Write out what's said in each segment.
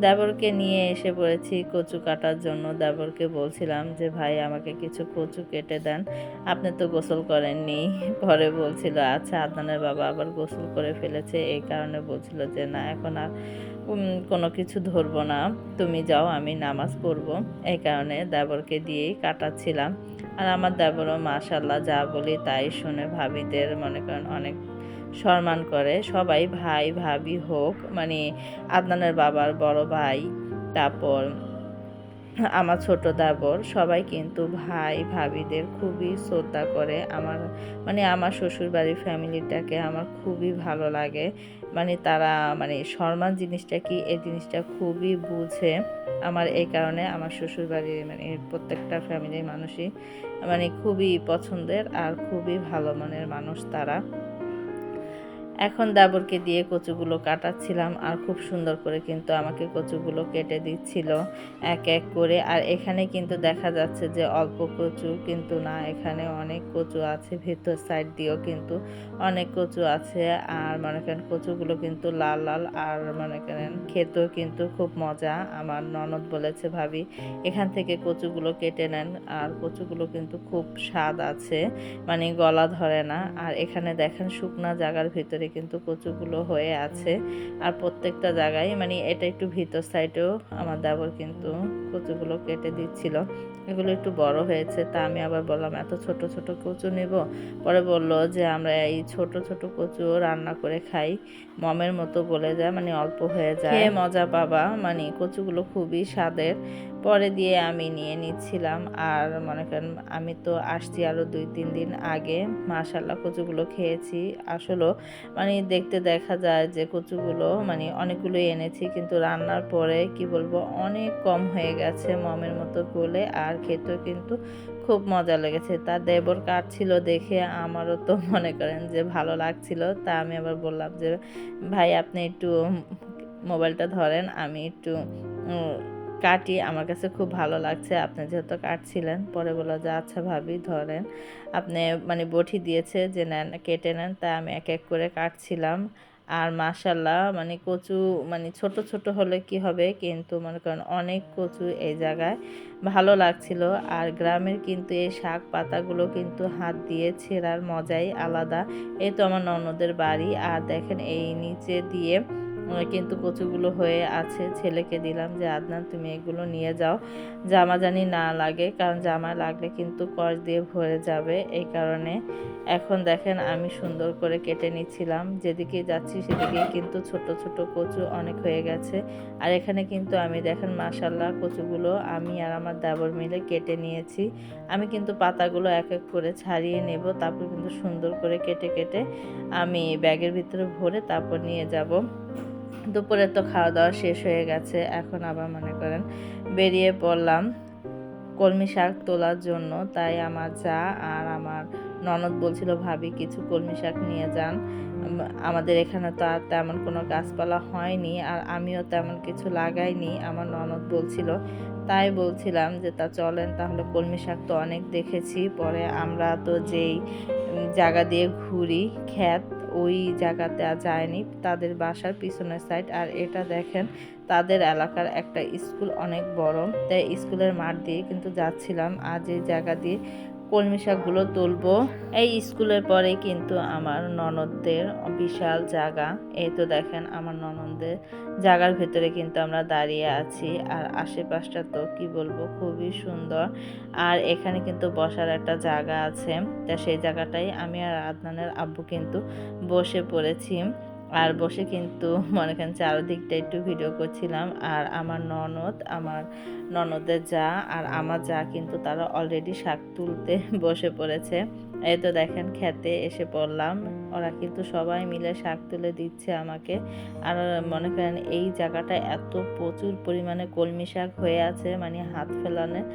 দেবরকে নিয়ে এসে পড়েছি কচু কাটার জন্য। দেবরকে বলছিলাম যে, ভাই, আমাকে কিছু কচু কেটে দেন। আপনি তো গোসল করেননি। পরে বলছিল আচ্ছা আদনানের বাবা আবার গোসল করে ফেলেছে। এই কারণে বলছিল যে, না, এখন আর কোনো কিছু ধরবো না। তুমি যাও, আমি নামাজ পড়ব। এই কারণে দেবরকে দিয়েই কাটাচ্ছিলাম। আর আমার দেবরও মাশাল্লাহ যা বলি তাই শুনে ভাবিদের মনে করেন অনেক সম্মান করে। সবাই ভাই, ভাবি হোক মানে আদনানের বাবার বড় ভাই, তারপর আমার ছোট দাবর সবাই কিন্তু ভাই, ভাবিদের খুবই শ্রদ্ধা করে। আমার মানে আমার শ্বশুরবাড়ির ফ্যামিলিটাকে আমার খুবই ভালো লাগে। মানে তারা মানে সম্মান জিনিসটা কি এই জিনিসটা খুবই বুঝে। আমার এই কারণে আমার শ্বশুরবাড়ির মানে প্রত্যেকটা ফ্যামিলির মানুষই মানে খুবই পছন্দের আর খুবই ভালো মনের মানুষ তারা। এখন দাবরকে দিয়ে কচুগুলো কাটাচ্ছিলাম আর খুব সুন্দর করে কিন্তু আমাকে কচুগুলো কেটে দিচ্ছিল এক এক করে। আর এখানে কিন্তু দেখা যাচ্ছে যে অল্প কচু কিন্তু না, এখানে অনেক কচু আছে, ভেতর সাইড দিয়েও কিন্তু অনেক কচু আছে। আর মনে করেন কচুগুলো কিন্তু লাল লাল। আর মনে করেন খেতেও কিন্তু খুব মজা। আমার ননদ বলেছে, ভাবি, এখান থেকে কচুগুলো কেটে নেন। আর কচুগুলো কিন্তু খুব স্বাদ আছে মানে গলা ধরে না। আর এখানে দেখেন শুকনা জায়গার ভিতরে কিন্তু কচুগুলো হয়ে আছে। আর প্রত্যেকটা জায়গায় মানে এটা একটু ভিতর সাইডেও আমার দেবর কিন্তু কচুগুলো কেটে দিচ্ছিল। এগুলো একটু বড় হয়েছে তা আমি আবার বললাম এত ছোট ছোট কচু নেব? পরে বলল যে আমরা এই ছোট ছোট কচু রান্না করে খাই। মমের মতো গলে যায় মানে অল্প হয়ে যায়। মজা পাবা মানে কচুগুলো খুবই স্বাদের। পরে দিয়ে আমি নিয়ে নিচ্ছিলাম। আর মনে করেন আমি তো আসছি আরও দুই, তিন দিন আগে। মাশাল্লাহ কচুগুলো খেয়েছি। আসলেও মানে দেখতে দেখা যায় যে কচুগুলো মানে অনেকগুলোই এনেছি, কিন্তু রান্নার পরে কি বলব, অনেক কম হয়ে গেছে মমের মতো গলে। আর খেতেও কিন্তু খুব মজা লেগেছে। তার দেবর কাটছিল দেখে আমারও তো মনে করেন যে ভালো লাগছিল। তা আমি আবার বললাম যে, ভাই, আপনি একটু মোবাইলটা ধরেন। আমি একটু কাটি। আমার কাছে খুব ভালো লাগছে। আপনি যেহেতু কাটছিলেন, পরে বলল যে আচ্ছা ভাবি, ধরেন আপনি মানে বটি দিয়েছে যে, নেন, কেটে নেন। তাই আমি এক এক করে কাটছিলাম। আর মাশাল্লাহ মানে কচু মানে ছোট ছোট হলে কি হবে? কিন্তু মনে করেন অনেক কচু এই জায়গায় ভালো লাগছিল। আর গ্রামের কিন্তু এই শাক পাতাগুলো কিন্তু হাত দিয়ে ছেঁড়ার মজাই আলাদা। এই তো আমার ননদের বাড়ি। আর দেখেন এই নিচে দিয়ে কিন্তু কচুগুলো হয়ে আছে। ছেলেকে দিলাম যে, আদনান, তুমি এগুলো নিয়ে যাও। জামা জানি না লাগে, কারণ জামা লাগলে কিন্তু কষ দিয়ে ভরে যাবে। এই কারণে এখন দেখেন আমি সুন্দর করে কেটে নিচ্ছিলাম। যেদিকে যাচ্ছি সেদিকে কিন্তু ছোট ছোট কচু অনেক হয়ে গেছে। আর এখানে কিন্তু আমি দেখেন মাসাল্লাহ কচুগুলো আমি আর আমার দাবর মিলে কেটে নিয়েছি। আমি কিন্তু পাতাগুলো এক এক করে ছাড়িয়ে নেব। তারপর কিন্তু সুন্দর করে কেটে কেটে আমি ব্যাগের ভিতরে ভরে তারপর নিয়ে যাব। দুপুরে তো খাওয়া দাওয়া শেষ হয়ে গেছে, এখন আবার মনে করেন বেরিয়ে পড়লাম কলমি শাক তোলার জন্য। তাই আমার যা আর আমার ননদ বলছিল, ভাবি, কিছু কলমি শাক নিয়ে যান। আমাদের এখানে তো আর তেমন কোনো গাছপালা হয়নি আর আমিও তেমন কিছু লাগাইনি, আমার ননদ বলছিল। তাই বলছিলাম যে, তা চলেন তাহলে কলমি শাক তো অনেক দেখেছি, পরে আমরা তো যেই জায়গা দিয়ে ঘুরি খ্যাত ওই জায়গাতে যায়নি। তাদের বাসার পিছনের সাইড আর এটা দেখেন, তাদের এলাকার একটা স্কুল অনেক বড়। তাই স্কুলের মাঠ দিয়ে কিন্তু যাচ্ছিলাম। আজ এই জায়গা দিয়ে কলমি শাকগুলো তুলবো। এই স্কুলের পরে কিন্তু আমার ননদদের বিশাল জায়গা এই তো দেখেন আমার ননদদের জায়গার ভেতরে কিন্তু আমরা দাঁড়িয়ে আছি। আর আশেপাশটা তো কি বলব, খুবই সুন্দর। আর এখানে কিন্তু বসার একটা জায়গা আছে। তা সেই জায়গাটাই আমি আর আদনানের আব্বু কিন্তু বসে পড়েছি। আর বসে কিন্তু মনে করেন চারদিকটা একটু ভিডিও করছিলাম। আর আমার ননদ আমার ননদের যা আর আমার যা, কিন্তু তারা অলরেডি শাক তুলতে বসে পড়েছে। এই তো দেখেন, খেতে এসে পড়লাম। ওরা কিন্তু সবাই মিলে শাক তুলে দিচ্ছে আমাকে। আর মনে করেন, এই জায়গাটা এত প্রচুর পরিমাণে কলমি শাক হয়ে আছে মানে হাত ফেলানোর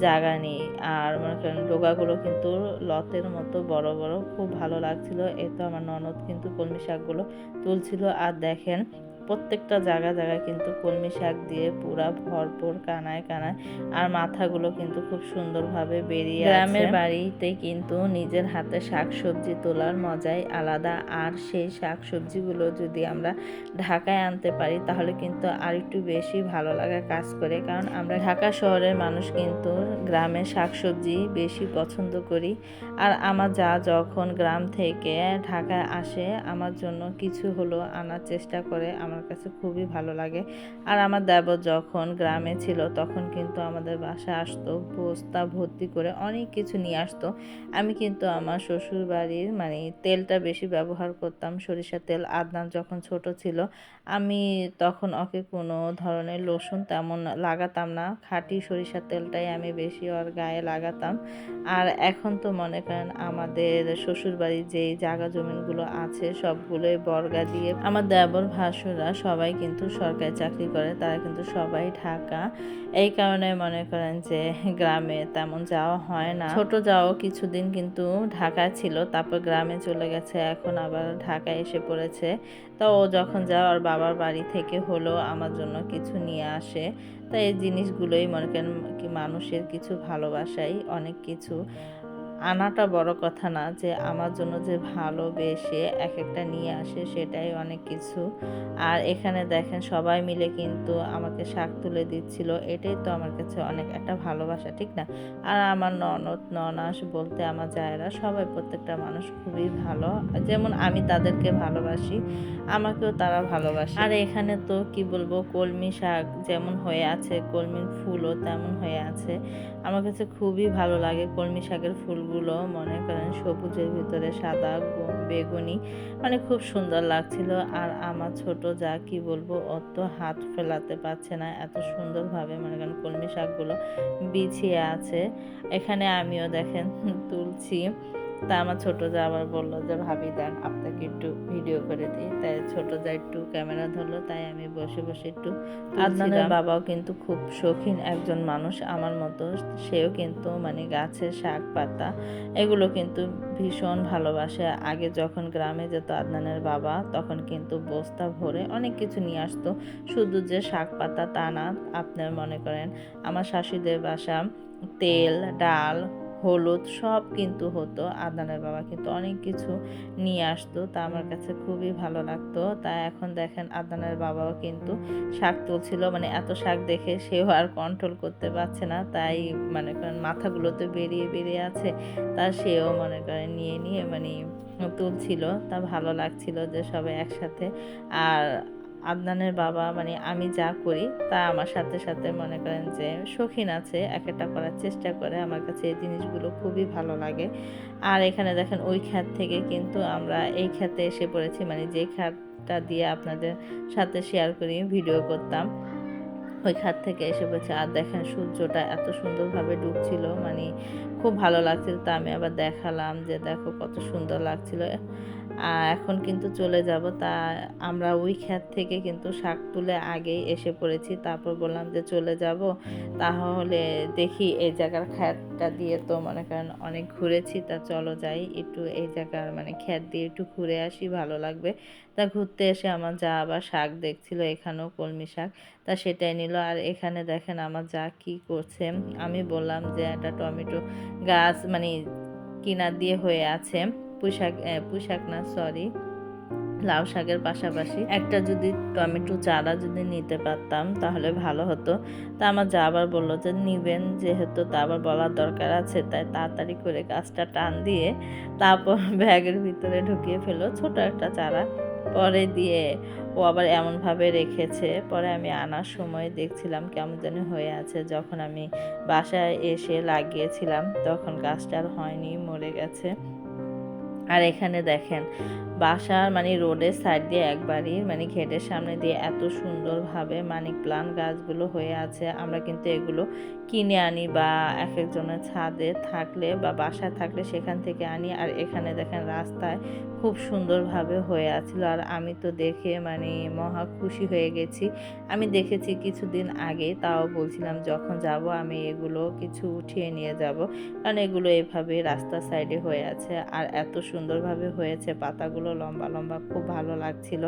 জায়গা নেই। আর মনে করেন, ডোগাগুলো কিন্তু লতের মতো বড় বড়। খুব ভালো লাগছিল। এই তো আমার ননদ কিন্তু কলমি শাকগুলো তুলছিল। আর দেখেন প্রত্যেকটা জায়গা জায়গায় কিন্তু কলমি শাক দিয়ে পুরা ভরপুর কানায় কানায় আর মাথাগুলো কিন্তু খুব সুন্দরভাবে বেরিয়ে গ্রামের বাড়িতে কিন্তু নিজের হাতে শাক সবজি তোলার মজাই আলাদা। আর সেই শাক সবজিগুলো যদি আমরা ঢাকায় আনতে পারি, তাহলে কিন্তু আর একটু বেশি ভালো লাগা কাজ করে। কারণ আমরা ঢাকা শহরের মানুষ কিন্তু গ্রামের শাক সবজি বেশি পছন্দ করি। আর আমার যা যখন গ্রাম থেকে ঢাকায় আসে, আমার জন্য কিছু হলো আনার চেষ্টা করে। আমার কাছে খুবই ভালো লাগে। আর আমার দেবর যখন গ্রামে ছিল তখন কিন্তু আমাদের বাসায় আসতো, বস্তা ভর্তি করে অনেক কিছু নিয়ে আসতো। আমি কিন্তু আমার শ্বশুর বাড়ির মানে তেলটা বেশি ব্যবহার করতাম, সরিষার তেল, আদনান যখন ছোট ছিল আমি তখন ওকে কোনো ধরনের লোশন তেমন লাগাতাম না, খাঁটি সরিষার তেলটাই আমি বেশি ওর গায়ে লাগাতাম। আর এখন তো মনে করেন আমাদের শ্বশুর বাড়ির যেই জায়গা জমিনগুলো আছে সবগুলোই বর্গা দিয়ে আমার দেবর ভাসুরা সবাই কিন্তু সরকারি চাকরি করে, তারা কিন্তু সবাই ঢাকা। এই কারণে মনে করেন যে গ্রামে তেমন যাওয়া হয় না। ছোট যাও কিছুদিন কিন্তু ঢাকায় ছিল, তারপর গ্রামে চলে গেছে, এখন আবার ঢাকায় এসে পড়েছে। তো ও যখন যায় ওর বাবার বাড়ি থেকে হলো, আমার জন্য কিছু নিয়ে আসে। তো এই জিনিসগুলোই মনে করেন কি মানুষের কিছু ভালোবাসাই, অনেক কিছু। আনাটা বড় কথা না যে আমার জন্য যে ভালোবেসে এক একটা নিয়ে আসে সেটাই অনেক কিছু। আর এখানে দেখেন সবাই মিলে কিন্তু আমাকে শাক তুলে দিচ্ছিল। এটাই তো আমার কাছে অনেক একটা ভালোবাসা, ঠিক না? আর আমার ননদ, ননাস বলতে আমার জায়রা সবাই প্রত্যেকটা মানুষ খুবই ভালো। যেমন আমি তাদেরকে ভালোবাসি, আমাকেও তারা ভালোবাসে। আর এখানে তো কি বলব, কলমি শাক যেমন হয়ে আছে, কলমির ফুলও তেমন হয়ে আছে। আমার কাছে খুবই ভালো লাগে কলমি শাকের ফুলগুলো। মনে করেন সবুজের ভিতরে সাদা বেগুনি মানে খুব সুন্দর লাগছিল। আর আমার ছোট যা কি বলব, অত হাত ফেলাতে পারছে না। এত সুন্দরভাবে মনে করেন কলমি শাকগুলো বিছিয়ে আছে। এখানে আমিও দেখেন, তুলছি। তা আমার ছোট যা আবার বলল যে, ভাবি, দেন আপনাকে একটু ভিডিও করে দিই। তাই ছোট যা একটু ক্যামেরা ধরলো, তাই আমি বসে বসে একটু আদনানের বাবাও কিন্তু খুব শৌখিন একজন মানুষ, আমার মতো। সেও কিন্তু মানে গাছের শাক, পাতা, এগুলো কিন্তু ভীষণ ভালোবাসে। আগে যখন গ্রামে যেত আদনানের বাবা, তখন কিন্তু বস্তা ভরে অনেক কিছু নিয়ে আসতো। শুধু যে শাক, পাতা, তা না, আপনার মনে করেন, আমার শাশুদের বাসা, তেল, ডাল হলুদ সব কিন্তু হতো। আদানের বাবা কিন্তু অনেক কিছু নিয়ে আসতো, তা আমার কাছে খুবই ভালো লাগতো। তা এখন দেখেন আদানের বাবাও কিন্তু শাক তুলছিল মানে এত শাক দেখে সেও আর কন্ট্রোল করতে পারছে না। তাই মনে করেন মাথাগুলো তো বেরিয়ে বেরিয়ে আছে, তা সেও মনে করেন নিয়ে নিয়ে মানে তুলছিল। তা ভালো লাগছিল যে সবাই একসাথে। আর আদনানের বাবা মানে আমি যা করি তা আমার সাথে সাথে মনে করেন যে শৌখিন আছে, এক একটা করার চেষ্টা করে। আমার কাছে এই জিনিসগুলো খুবই ভালো লাগে। আর এখানে দেখেন ওই খ্যাত থেকে কিন্তু আমরা এই খ্যাতে এসে পড়েছি মানে যে খ্যাতটা দিয়ে আপনাদের সাথে শেয়ার করি ভিডিও করতাম, ওই খাত থেকে এসে পড়েছে। আর দেখেন সূর্যটা এত সুন্দরভাবে ডুবছিল মানে খুব ভালো লাগছিল। তা আমি আবার দেখালাম যে দেখো কত সুন্দর লাগছিল। এখন কিন্তু চলে যাব। তা আমরা ওই ক্ষেত থেকে কিন্তু শাক তুলে আগেই এসে পড়েছি। তারপর বললাম যে চলে যাব। তাহলে দেখি এই জায়গার খ্যাতটা দিয়ে তো মনে করেন অনেক ঘুরেছি। তা চলো যাই একটু এই জায়গার মানে খ্যাত দিয়ে একটু ঘুরে আসি, ভালো লাগবে। তা ঘুরতে এসে আমার যা আবার শাক দেখছিল, এখানেও কলমি শাক। তা সেটাই নিল। আর এখানে দেখেন আমার যা কি করছে। আমি বললাম যে একটা টমেটো গাছ মানে কিনা দিয়ে হয়ে আছে। পুঁইশাক পুঁইশাক না সরি লাউ শাকের পাশাপাশি একটা যদি টমেটো চারা যদি নিতে পারতাম তাহলে ভালো হতো। তা আমার যা আবার বলল যে নিবেন, যেহেতু তা আবার বলার দরকার আছে, তাই তাড়াতাড়ি করে গাছটা টান দিয়ে তারপর ব্যাগের ভিতরে ঢুকিয়ে ফেলো ছোট একটা চারা। পরে দিয়ে ও আবার এমনভাবে রেখেছে, পরে আমি আনার সময় দেখছিলাম কেমন যেন হয়ে আছে। যখন আমি বাসায় এসে লাগিয়েছিলাম, তখন গাছটা আর হয়নি, মরে গেছে। আর এখানে দেখেন, বাসার মানে রোডের সাইড দিয়ে একবারই মানে ঘেটের সামনে দিয়ে এত সুন্দরভাবে মানিক প্লান গাছগুলো হয়ে আছে। আমরা কিন্তু এগুলো কিনে আনি বা এক একজনের ছাদে থাকলে বা বাসায় থাকলে সেখান থেকে আনি। আর এখানে দেখেন রাস্তায় খুব সুন্দরভাবে হয়ে আছিল। আর আমি তো দেখে মানে মহা খুশি হয়ে গেছি। আমি দেখেছি কিছুদিন আগে, তাও বলছিলাম যখন যাব আমি এগুলো কিছু উঠিয়ে নিয়ে যাব। কারণ এগুলো এভাবে রাস্তার সাইডে হয়ে আছে। আর এত সুন্দরভাবে হয়েছে, পাতাগুলো লম্বা লম্বা, খুব ভালো লাগছিল।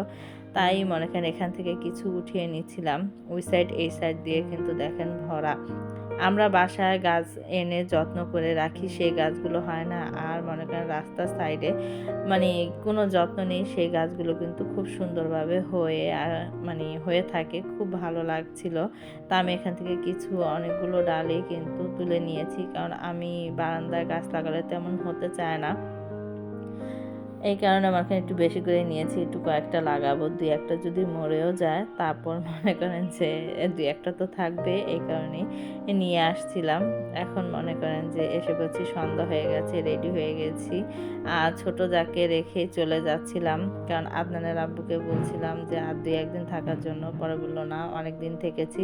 তাই মনে করেন এখান থেকে কিছু উঠিয়ে নিচ্ছিলাম। ওই সাইড এই সাইড দিয়ে কিন্তু দেখেন ভরা। আমরা বাসায় গাছ এনে যত্ন করে রাখি, সেই গাছগুলো হয় না। আর মনে করেন রাস্তার সাইডে মানে কোনো যত্ন নেই, সেই গাছগুলো কিন্তু খুব সুন্দরভাবে হয়ে আর মানে হয়ে থাকে। খুব ভালো লাগছিল। তা আমি এখান থেকে কিছু অনেকগুলো ডালে কিন্তু তুলে নিয়েছি। কারণ আমি বারান্দায় গাছ লাগালে তেমন হতে চায় না। এই কারণে আমার একটু বেশি করে নিয়েছি, একটু কয়েকটা লাগাবো, দুই একটা যদি মরেও যায়, তারপর মনে করেন যে দুই একটা তো থাকবে, এই কারণে নিয়ে আসছিলাম। এখন মনে করেন যে এসে বলছি সন্ধ্যা হয়ে গেছে রেডি হয়ে গেছি। আর ছোট যাকে রেখে চলে যাচ্ছিলাম, কারণ আদনানের আব্বুকে বলছিলাম যে, আর দুই একদিন থাকার জন্য। পরে বলল, না, অনেক দিন থেকেছি,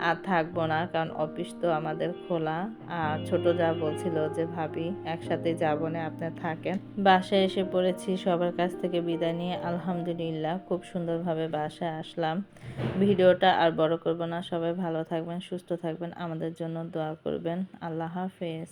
আর থাকব না, কারণ অফিস তো আমাদের খোলা। আর ছোট যা বলছিল যে, ভাবি, একসাথে যাব না, আপনি থাকেন। বাসায় এসে পড়েছি সবার কাছ থেকে বিদায় নিয়ে আলহামদুলিল্লাহ খুব সুন্দরভাবে বাসায় আসলাম। ভিডিওটা আর বড় করব না, সবাই ভালো থাকবেন, সুস্থ থাকবেন, আমাদের জন্য দোয়া করবেন। আল্লাহ হাফেজ।